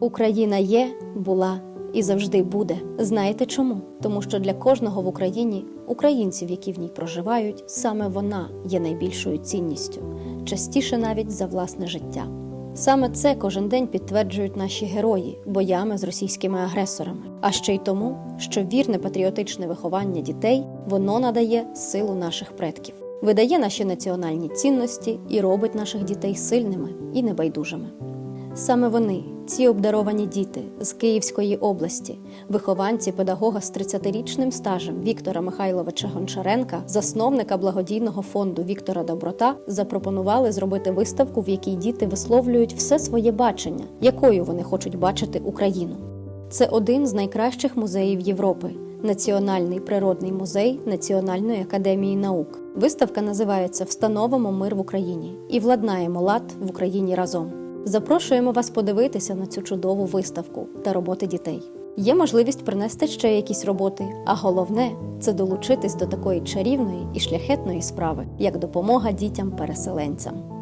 Україна є, була і завжди буде. Знаєте чому? Тому що для кожного в Україні, українців, які в ній проживають, саме вона є найбільшою цінністю, частіше навіть за власне життя. Саме це кожен день підтверджують наші герої боями з російськими агресорами, а ще й тому, що вірне патріотичне виховання дітей воно надає силу наших предків, видає наші національні цінності і робить наших дітей сильними і небайдужими. Саме вони, ці обдаровані діти з Київської області, вихованці педагога з 30-річним стажем Віктора Михайловича Гончаренка, засновника благодійного фонду Віктора Доброта, запропонували зробити виставку, в якій діти висловлюють все своє бачення, якою вони хочуть бачити Україну. Це один з найкращих музеїв Європи. Національний природний музей Національної академії наук. Виставка називається Встановимо мир в Україні і владнаємо лад в Україні разом. Запрошуємо вас подивитися на цю чудову виставку та роботи дітей. Є можливість принести ще якісь роботи, а головне це долучитись до такої чарівної і шляхетної справи, як допомога дітям-переселенцям.